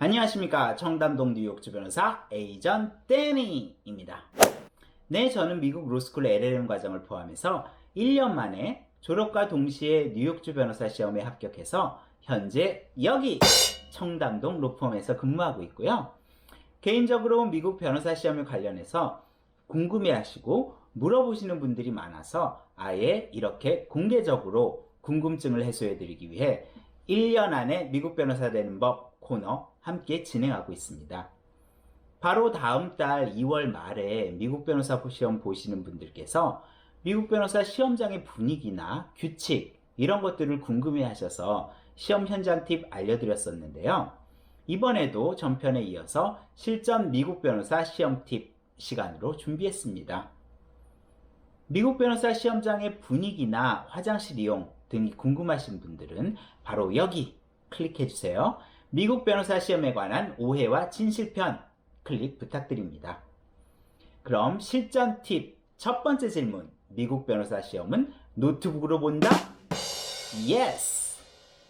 안녕하십니까 청담동 뉴욕주 변호사 에이전 데니입니다. 네, 저는 미국 로스쿨 LLM 과정을 포함해서 1년 만에 졸업과 동시에 뉴욕주 변호사 시험에 합격해서 현재 여기 청담동 로펌에서 근무하고 있고요. 개인적으로 미국 변호사 시험에 관련해서 궁금해하시고 물어보시는 분들이 많아서 아예 이렇게 공개적으로 궁금증을 해소해드리기 위해 1년 안에 미국 변호사 되는 법 코너 함께 진행하고 있습니다. 바로 다음 달 2월 말에 미국 변호사 시험 보시는 분들께서 미국 변호사 시험장의 분위기나 규칙 이런 것들을 궁금해 하셔서 시험 현장 팁 알려드렸었는데요. 이번에도 전편에 이어서 실전 미국 변호사 시험 팁 시간으로 준비했습니다. 미국 변호사 시험장의 분위기나 화장실 이용 등이 궁금하신 분들은 바로 여기 클릭해 주세요. 미국 변호사 시험에 관한 오해와 진실편 클릭 부탁드립니다. 그럼 실전 팁 첫 번째 질문. 미국 변호사 시험은 노트북으로 본다? Yes!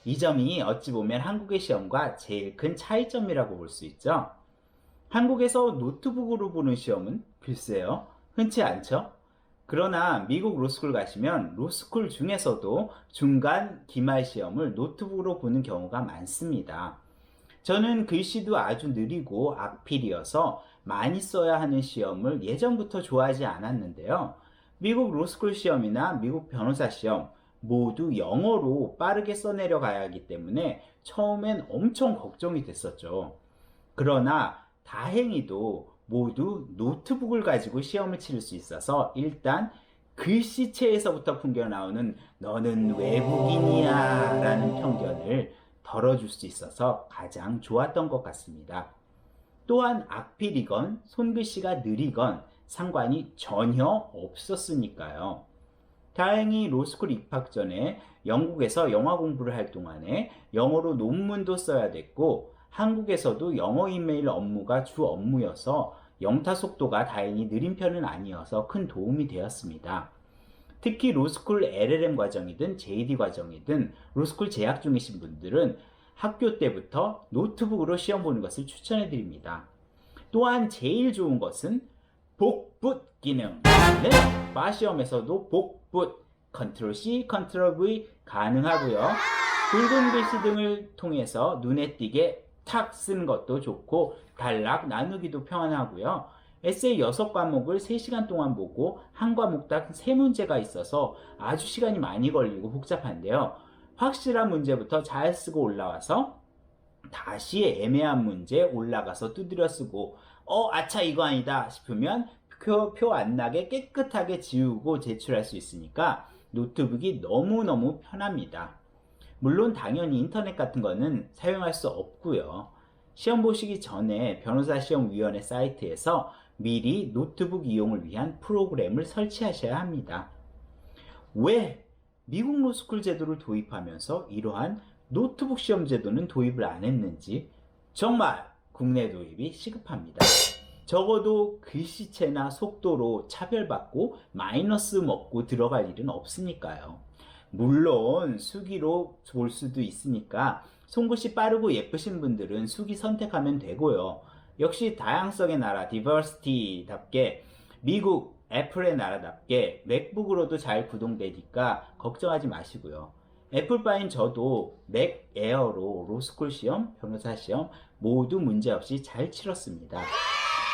이 점이 어찌 보면 한국의 시험과 제일 큰 차이점이라고 볼 수 있죠. 한국에서 노트북으로 보는 시험은 글쎄요, 흔치 않죠? 그러나 미국 로스쿨 가시면 로스쿨 중에서도 중간 기말 시험을 노트북으로 보는 경우가 많습니다. 저는 글씨도 아주 느리고 악필이어서 많이 써야 하는 시험을 예전부터 좋아하지 않았는데요. 미국 로스쿨 시험이나 미국 변호사 시험 모두 영어로 빠르게 써내려 가야 하기 때문에 처음엔 엄청 걱정이 됐었죠. 그러나 다행히도 모두 노트북을 가지고 시험을 치를 수 있어서 일단 글씨체에서부터 풍겨 나오는 너는 외국인이야 라는 편견을 덜어줄 수 있어서 가장 좋았던 것 같습니다. 또한 악필이건 손글씨가 느리건 상관이 전혀 없었으니까요. 다행히 로스쿨 입학 전에 영국에서 영화 공부를 할 동안에 영어로 논문도 써야 됐고 한국에서도 영어 이메일 업무가 주 업무여서 영타 속도가 다행히 느린 편은 아니어서 큰 도움이 되었습니다. 특히 로스쿨 LLM 과정이든 JD 과정이든 로스쿨 재학 중이신 분들은 학교 때부터 노트북으로 시험 보는 것을 추천해 드립니다. 또한 제일 좋은 것은 복붙 기능. 네, 바 시험에서도 복붙, 컨트롤 C, 컨트롤 V 가능하고요. 붉은 글씨 등을 통해서 눈에 띄게 탁 쓰는 것도 좋고 단락 나누기도 편하고요. 에세이 6과목을 3시간 동안 보고 한 과목당 3문제가 있어서 아주 시간이 많이 걸리고 복잡한데요. 확실한 문제부터 잘 쓰고 올라와서 다시 애매한 문제 올라가서 두드려 쓰고 어 아차 이거 아니다 싶으면 표, 표안 나게 깨끗하게 지우고 제출할 수 있으니까 노트북이 너무너무 편합니다. 물론 당연히 인터넷 같은 거는 사용할 수 없고요. 시험 보시기 전에 변호사 시험위원회 사이트에서 미리 노트북 이용을 위한 프로그램을 설치하셔야 합니다. 왜 미국 로스쿨 제도를 도입하면서 이러한 노트북 시험 제도는 도입을 안 했는지 정말 국내 도입이 시급합니다. 적어도 글씨체나 속도로 차별받고 마이너스 먹고 들어갈 일은 없으니까요. 물론 수기로 볼 수도 있으니까 손글씨 빠르고 예쁘신 분들은 수기 선택하면 되고요. 역시 다양성의 나라 디버시티답게 미국 애플의 나라답게 맥북으로도 잘 구동되니까 걱정하지 마시고요. 애플바인 저도 맥 에어로 로스쿨 시험, 변호사 시험 모두 문제없이 잘 치렀습니다.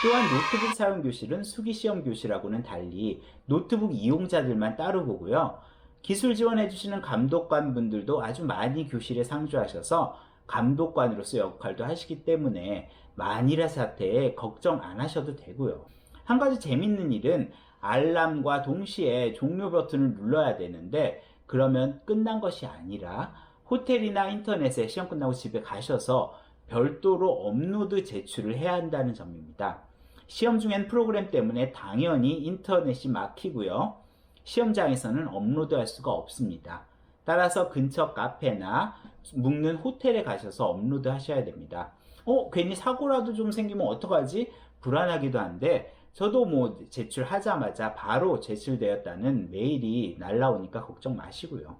또한 노트북 사용 교실은 수기 시험 교실하고는 달리 노트북 이용자들만 따로 보고요. 기술 지원해 주시는 감독관 분들도 아주 많이 교실에 상주하셔서 감독관으로서 역할도 하시기 때문에 만일의 사태에 걱정 안 하셔도 되고요. 한 가지 재밌는 일은 알람과 동시에 종료 버튼을 눌러야 되는데 그러면 끝난 것이 아니라 호텔이나 인터넷에 시험 끝나고 집에 가셔서 별도로 업로드 제출을 해야 한다는 점입니다. 시험 중엔 프로그램 때문에 당연히 인터넷이 막히고요. 시험장에서는 업로드할 수가 없습니다. 따라서 근처 카페나 묵는 호텔에 가셔서 업로드 하셔야 됩니다. 어, 괜히 사고라도 좀 생기면 어떡하지? 불안하기도 한데, 저도 뭐 제출하자마자 바로 제출되었다는 메일이 날라오니까 걱정 마시고요.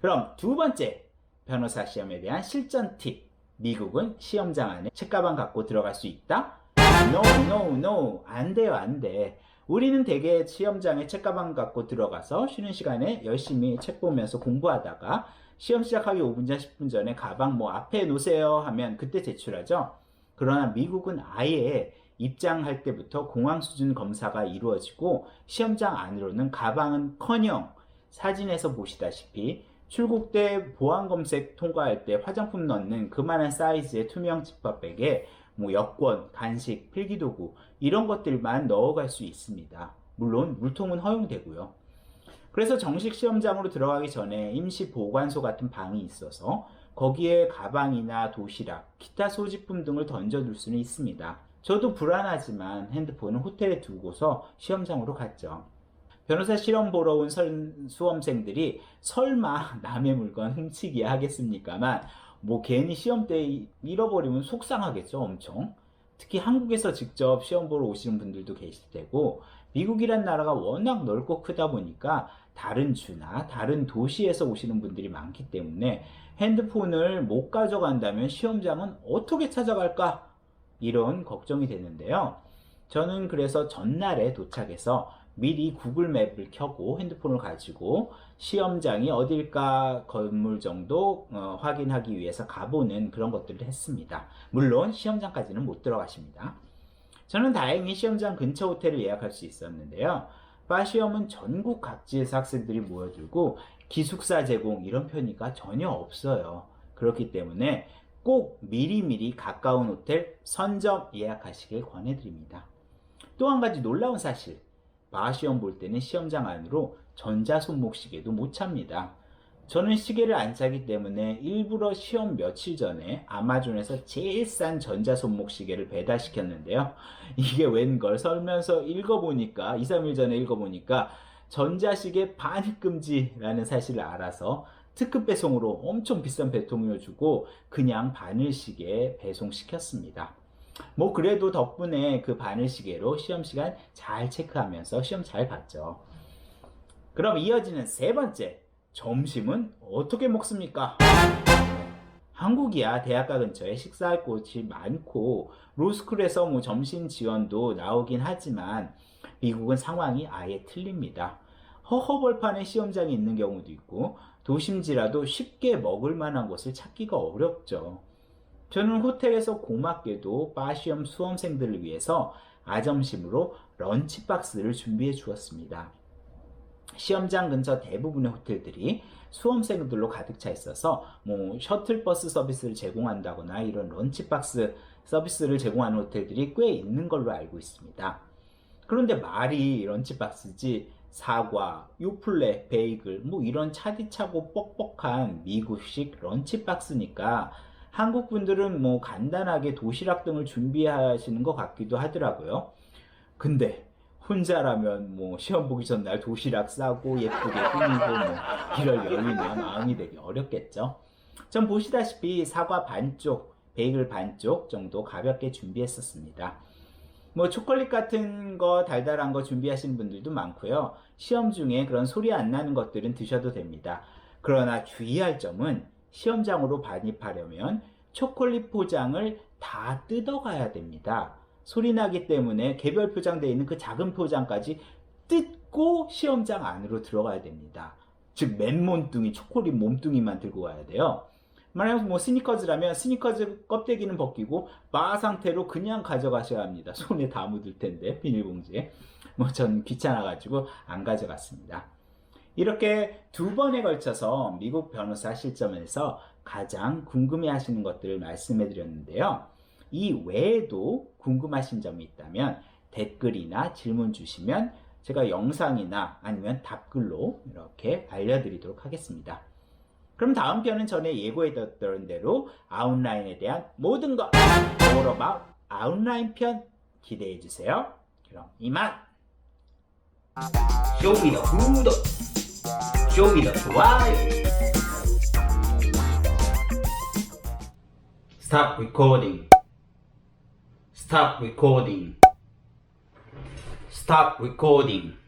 그럼 두 번째 변호사 시험에 대한 실전 팁. 미국은 시험장 안에 책가방 갖고 들어갈 수 있다? No, no, no. 안 돼요, 안 돼. 우리는 대개 시험장에 책가방 갖고 들어가서 쉬는 시간에 열심히 책 보면서 공부하다가 시험 시작하기 5분 전, 10분 전에 가방 뭐 앞에 놓으세요 하면 그때 제출하죠. 그러나 미국은 아예 입장할 때부터 공항 수준 검사가 이루어지고 시험장 안으로는 가방은 커녕 사진에서 보시다시피 출국 때 보안 검색 통과할 때 화장품 넣는 그만한 사이즈의 투명 지퍼백에 뭐 여권, 간식, 필기도구 이런 것들만 넣어갈 수 있습니다. 물론 물통은 허용되고요. 그래서 정식 시험장으로 들어가기 전에 임시 보관소 같은 방이 있어서 거기에 가방이나 도시락, 기타 소지품 등을 던져둘 수는 있습니다. 저도 불안하지만 핸드폰은 호텔에 두고서 시험장으로 갔죠. 변호사 실험 보러 온 설- 수험생들이 설마 남의 물건 훔치기 하겠습니까만 뭐 괜히 시험 때 잃어버리면 속상하겠죠 엄청. 특히 한국에서 직접 시험 보러 오시는 분들도 계실 테고 미국이란 나라가 워낙 넓고 크다 보니까 다른 주나 다른 도시에서 오시는 분들이 많기 때문에 핸드폰을 못 가져간다면 시험장은 어떻게 찾아갈까? 이런 걱정이 되는데요. 저는 그래서 전날에 도착해서 미리 구글 맵을 켜고 핸드폰을 가지고 시험장이 어딜까 건물 정도 어, 확인하기 위해서 가보는 그런 것들을 했습니다. 물론 시험장까지는 못 들어가십니다. 저는 다행히 시험장 근처 호텔을 예약할 수 있었는데요. 바 시험은 전국 각지에서 학생들이 모여들고 기숙사 제공 이런 편의가 전혀 없어요. 그렇기 때문에 꼭 미리미리 가까운 호텔 선점 예약하시길 권해드립니다. 또 한 가지 놀라운 사실. 바 시험 볼 때는 시험장 안으로 전자 손목시계도 못 찹니다. 저는 시계를 안 차기 때문에 일부러 시험 며칠 전에 아마존에서 제일 싼 전자 손목시계를 배달시켰는데요. 이게 웬걸 설면서 읽어보니까 2, 3일 전에 읽어보니까 전자시계 반입금지라는 사실을 알아서 특급 배송으로 엄청 비싼 배송료 주고 그냥 바늘시계 배송시켰습니다. 뭐 그래도 덕분에 그 바늘 시계로 시험 시간 잘 체크하면서 시험 잘 봤죠. 그럼 이어지는 세 번째, 점심은 어떻게 먹습니까? 한국이야 대학가 근처에 식사할 곳이 많고 로스쿨에서 뭐 점심 지원도 나오긴 하지만 미국은 상황이 아예 틀립니다. 허허벌판에 시험장이 있는 경우도 있고 도심지라도 쉽게 먹을 만한 곳을 찾기가 어렵죠. 저는 호텔에서 고맙게도 바시험 수험생들을 위해서 아점심으로 런치박스를 준비해 주었습니다. 시험장 근처 대부분의 호텔들이 수험생들로 가득 차 있어서 뭐 셔틀버스 서비스를 제공한다거나 이런 런치박스 서비스를 제공하는 호텔들이 꽤 있는 걸로 알고 있습니다. 그런데 말이 런치박스지 사과, 요플레, 베이글 뭐 이런 차디차고 뻑뻑한 미국식 런치박스니까 한국 분들은 뭐 간단하게 도시락 등을 준비하시는 것 같기도 하더라고요. 근데 혼자라면 뭐 시험 보기 전날 도시락 싸고 예쁘게 꾸미고 뭐 이럴 여유나 마음이 되기 어렵겠죠. 전 보시다시피 사과 반쪽, 베이글 반쪽 정도 가볍게 준비했었습니다. 뭐 초콜릿 같은 거 달달한 거 준비하시는 분들도 많고요. 시험 중에 그런 소리 안 나는 것들은 드셔도 됩니다. 그러나 주의할 점은 시험장으로 반입하려면 초콜릿 포장을 다 뜯어가야 됩니다. 소리 나기 때문에 개별 포장되어 있는 그 작은 포장까지 뜯고 시험장 안으로 들어가야 됩니다. 즉 맨몸뚱이 초콜릿 몸뚱이만 들고 가야 돼요. 만약 뭐 스니커즈라면 스니커즈 껍데기는 벗기고 바 상태로 그냥 가져가셔야 합니다. 손에 다 묻을 텐데 비닐봉지에. 뭐 전 귀찮아가지고 안 가져갔습니다. 이렇게 두 번에 걸쳐서 미국 변호사 실점에서 가장 궁금해 하시는 것들을 말씀해 드렸는데요. 이 외에도 궁금하신 점이 있다면 댓글이나 질문 주시면 제가 영상이나 아니면 답글로 이렇게 알려드리도록 하겠습니다. 그럼 다음 편은 전에 예고해뒀던 대로 아웃라인에 대한 모든 것 All About 아웃라인 편 기대해 주세요. 그럼 이만 쇼미더 구독 쇼미더 좋아요 Stop recording Stop recording Stop recording